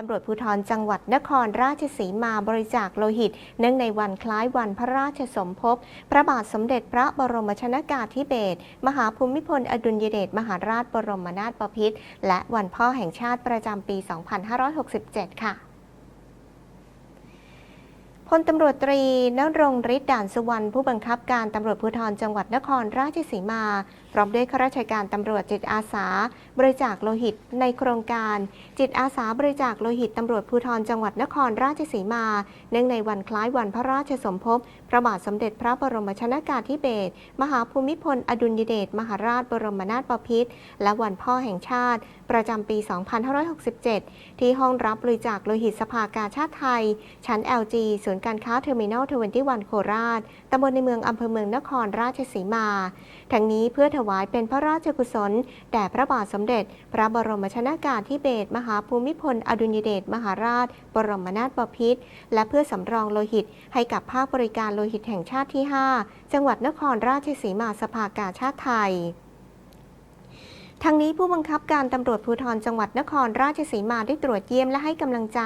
ตำรวจภูธรจังหวัดนครราชสีมาบริจาคโลหิต เนื่องในวันคล้ายวันพระราชสมภพ พระบาทสมเด็จพระบรมชนากาธิเบศรมหาภูมิพลอดุลยเดชมหาราชบรมนาถบพิตรและวันพ่อแห่งชาติประจำปี 2567 ค่ะ พลตำรวจตรีนรงฤทธิ์ด่านสุวรรณผู้บังคับการตำรวจภูธรจังหวัดนครราชสีมา พร้อมด้วยข้าราชการตำรวจจิตอาสา บริจาคโลหิตในโครงการ จิตอาสาบริจาคโลหิตตำรวจภูธรจังหวัดนครราชสีมา เนื่องในวันคล้ายวันพระราชสมภพพระบาทสมเด็จพระบรมชนากาธิเบศรมหาภูมิพลอดุลยเดชมหาราชบรมนาถบพิตรและวันพ่อแห่งชาติ ประจำปี 2567 ที่ห้องรับบริจาคโลหิตสภากาชาติไทย ชั้น LG ศูนย์การค้าเทอร์มินอล21 โคราช ตำบลในเมืองอำเภอเมืองนครราชสีมา ทั้งนี้เพื่อถวายเป็นพระราชกุศล แด่พระบาทสมเด็จ พระบรมชนากาธิเบศรมหาภูมิพล อดุลยเดชมหาราช บรมนาถบพิตร และเพื่อสำรองโลหิต ให้กับภาคบริการโลหิตแห่งชาติที่ 5 จังหวัดนครราชสีมาสภากาชาติไทย ทั้งนี้ผู้บังคับการตำรวจภูธรจังหวัดนครราชสีมาได้ตรวจเยี่ยมและให้กำลังใจ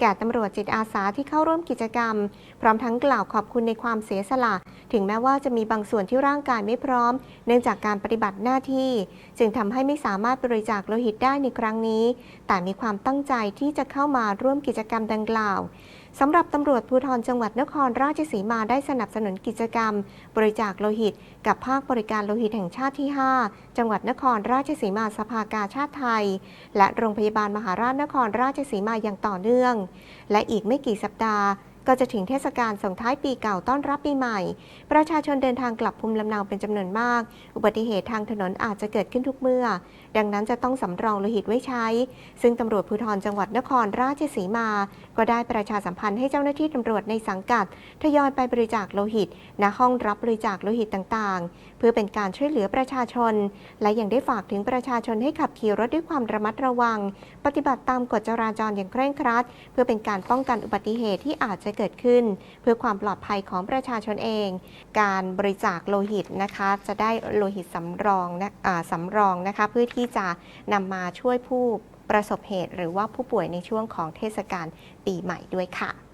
แก่ตำรวจจิตอาสาที่เข้าร่วมกิจกรรม พร้อมทั้งกล่าวขอบคุณในความเสียสละ ถึงแม้ว่าจะมีบางส่วนที่ร่างกายไม่พร้อม เนื่องจากการปฏิบัติหน้าที่ จึงทำให้ไม่สามารถบริจาคโลหิตได้ในครั้งนี้ แต่มีความตั้งใจที่จะเข้ามาร่วมกิจกรรมดังกล่าว สำหรับตำรวจภูธรจังหวัดนครราชสีมาได้สนับสนุนกิจกรรม บริจาคโลหิต กับภาคบริการโลหิตแห่งชาติที่ 5 จังหวัดนครราชสีมาสภากาชาติไทย และโรงพยาบาลมหาราชนครราชสีมาอย่างต่อเนื่อง และอีกไม่กี่สัปดาห์ ก็จะถึงเทศกาลส่งท้ายปีเก่าต้อนรับปีใหม่ ประชาชนเดินทางกลับภูมิลำเนาเป็นจำนวนมาก อุบัติเหตุทางถนนอาจจะเกิดขึ้นทุกเมื่อ ดังนั้นจะต้องสำรองโลหิตไว้ใช้ ซึ่งตำรวจภูธรจังหวัดนครราชสีมา ก็ได้ประชาสัมพันธ์ให้เจ้าหน้าที่ตำรวจในสังกัด ทยอยไปบริจาคโลหิตณห้องรับบริจาคโลหิตต่างๆ เพื่อเป็นการช่วยเหลือประชาชน และยังได้ฝากถึงประชาชนให้ขับขี่รถด้วยความระมัดระวัง ปฏิบัติตามกฎจราจรอย่างเคร่งครัด เพื่อเป็นการป้องกันอุบัติเหตุที่อาจจะเกิดขึ้น เพื่อความปลอดภัยของประชาชนเอง การบริจาคโลหิตนะคะ จะได้โลหิตสำรองนะสำรองนะคะ เพื่อที่จะนำมาช่วยผู้ประสบเหตุ หรือว่าผู้ป่วยในช่วงของเทศกาลปีใหม่ด้วยค่ะ